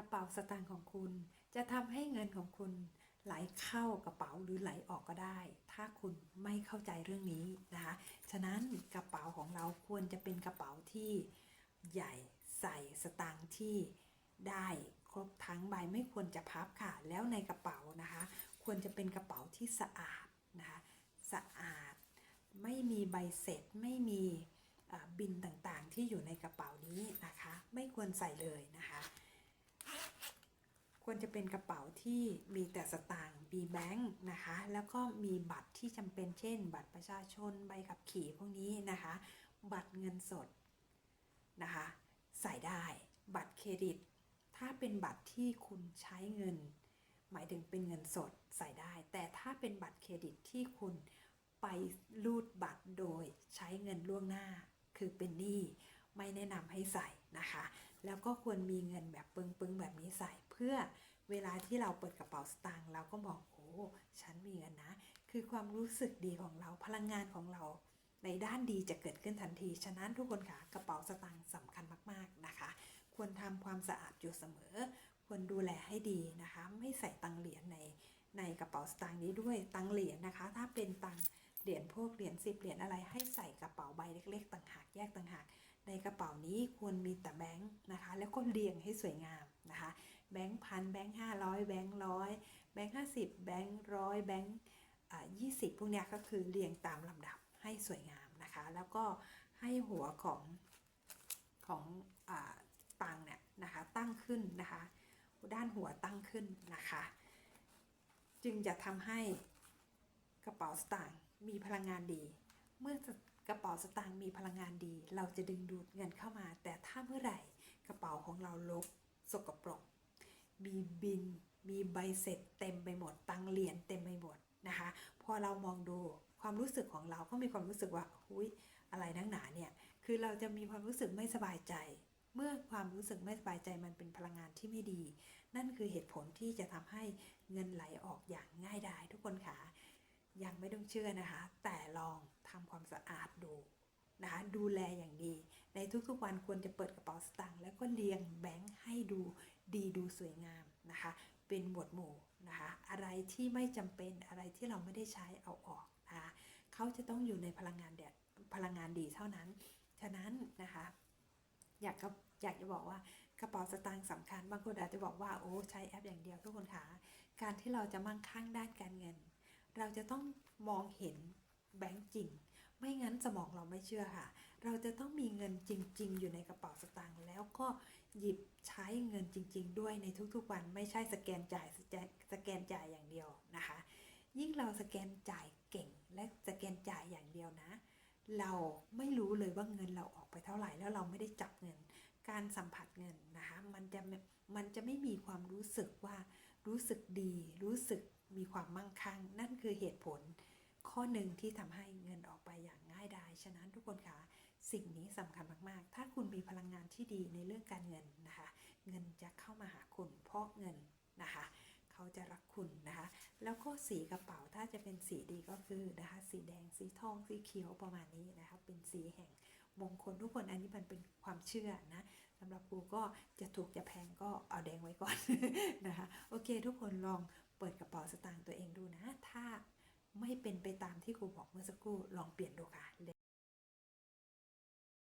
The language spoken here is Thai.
ระเป๋าสตางค์ของคุณ จะทำให้เงินของคุณไหลเข้ากระเป๋าหรือไหลออกก็ได้ ถ้าคุณไม่เข้าใจเรื่องนี้นะคะ ฉะนั้นกระเป๋าของเราควรจะเป็นกระเป๋าที่ใหญ่ใส่สตางค์ที่ได้ครบทั้งใบไม่ควรจะพับค่ะ แล้วในกระเป๋านะคะ ควรจะเป็นกระเป๋าที่สะอาดนะคะสะอาดไม่มีใบเสร็จไม่มีบินต่างๆที่อยู่ในกระเป๋านี้นะคะ ไม่ควรใส่เลยนะคะ ควรจะเป็นกระเป๋าที่มีแต่สตางค์มีแบงค์นะคะ แล้วก็มีบัตรที่จำเป็นเช่น บัตรประชาชนใบขับขี่พวกนี้นะคะ บัตรเงินสดนะคะ ใส่ได้บัตรเครดิต ถ้าเป็นบัตรที่คุณใช้เงิน หมายถึงเป็นเงินสดใส่ได้ แต่ถ้าเป็นบัตรเครดิตที่คุณไปรูดบัตรโดยใช้เงินล่วงหน้า คือเป็นหนี้ไม่แนะนำให้ใส่นะคะ แล้วก็ควรมีเงินแบบปึงๆแบบนี้ใส่เพื่อเวลาที่เราเปิดกระเป๋าสตางค์เราก็มองโอ้ฉันมีเงินนะ คือความรู้สึกดีของเราพลังงานของเรา ในด้านดีจะเกิดขึ้นทันที ฉะนั้นทุกคนค่ะกระเป๋าสตางค์สำคัญมากๆนะคะ ควรทำความสะอาดอยู่เสมอ ควรดูแลให้ดีนะคะ ไม่ใส่ตังเหรียญในในกระเป๋าสตางค์นี้ด้วยตังเหรียญนะคะ ถ้าเป็นตังเหรียญพวกเหรียญสิบเหรียญอะไรให้ใส่กระเป๋าใบเล็ก ๆ ต่างหากแยกต่างหาก ในกระเป๋านี้ควรมีแต่แบงค์นะคะ แล้วก็เรียงให้สวยงามนะคะ แบงค์พันแบงค์ห้าร้อยแบงค์ร้อยแบงค์ห้าสิบแบงค์ร้อยแบงค์ยี่สิบพวกเนี้ยก็คือเรียงตามลำดับให้สวยงามนะคะ แล้วก็ให้หัวของของอาตังเนี่ยนะคะตั้งขึ้นนะคะ ด้านหัวตั้งขึ้นนะคะ จึงจะทำให้กระเป๋าสตางค์มีพลังงานดี เมื่อ กระเป๋าสตางค์มีพลังงานดี เราจะดึงดูดเงินเข้ามา แต่ถ้าเมื่อไหร่กระเป๋าของเราลกสกปรก มีบิน มีใบเสร็จเต็มไปหมด ตังเหรียญเต็มไปหมดนะคะ พอเรามองดูความรู้สึกของเราก็มีความรู้สึกว่าหุยอะไรนักหนาเนี่ย คือเราจะมีความรู้สึกไม่สบายใจ เมื่อความรู้สึกไม่สบายใจมันเป็นพลังงานที่ไม่ดี นั่นคือเหตุผลที่จะทำให้เงินไหลออกอย่างง่ายดายทุกคนค่ะ ยังไม่ต้องเชื่อนะคะ แต่ลองทำความสะอาดดูนะคะดูแลอย่างดี ในทุกๆวันควรจะเปิดกระเป๋าสตางค์แล้วก็เรียงแบงค์ให้ดูดีดูสวยงามนะคะ เป็นหมวดหมู่นะคะ อะไรที่ไม่จำเป็นอะไรที่เราไม่ได้ใช้เอาออกนะคะเขาจะต้องอยู่ในพลังงานเดดพลังงานดีเท่านั้น ฉะนั้นนะคะอยากก็อยากจะบอกว่ากระเป๋าสตางค์สำคัญบางคนอาจจะบอกว่าโอ้ใช้แอปอย่างเดียวทุกคนคะการที่เราจะมั่งคั่งด้านการเงิน เราจะต้องมองเห็นแบงก์จริง ไม่งั้นสมองเราไม่เชื่อค่ะ เราจะต้องมีเงินจริง ๆ อยู่ในกระเป๋าสตางค์แล้วก็หยิบใช้เงินจริง ๆ ด้วยในทุกๆวันไม่ใช่สแกนจ่ายสแกนสแกนจ่ายอย่างเดียวนะคะ ยิ่งเราสแกนจ่ายเก่งและสแกนจ่ายอย่างเดียวนะ เราไม่รู้เลยว่าเงินเราออกไปเท่าไหร่แล้วเราไม่ได้จับเงิน การสัมผัสเงินนะคะมันจะมันจะไม่มีความรู้สึกว่ารู้สึกดี รู้สึก มีความมั่งคั่ง นั่นคือเหตุผล ข้อหนึ่งที่ทำให้เงินออกไปอย่างง่ายดายฉะนั้นทุกคนคะสิ่งนี้สำคัญมากๆ ถ้าคุณมีพลังงานที่ดีในเรื่องการเงินนะคะ เงินจะเข้ามาหาคุณเพราะเงินนะคะเขาจะรักคุณนะคะ แล้วก็สีกระเป๋าถ้าจะเป็นสีดีก็คือนะคะ สีแดงสีทองสีเขียวประมาณนี้นะคะ เป็นสีแห่งมงคลทุกคนอันนี้มันเป็นความเชื่อนะสำหรับกูก็จะถูกจะแพงก็เอาแดงไว้ก่อนนะคะ โอเค ทุกคนลอง เปิดกระเป๋าสตางค์ตัวเองดูนะ ถ้าไม่เป็นไปตามที่ครูบอกเมื่อสักครู่ลองเปลี่ยนดูค่ะ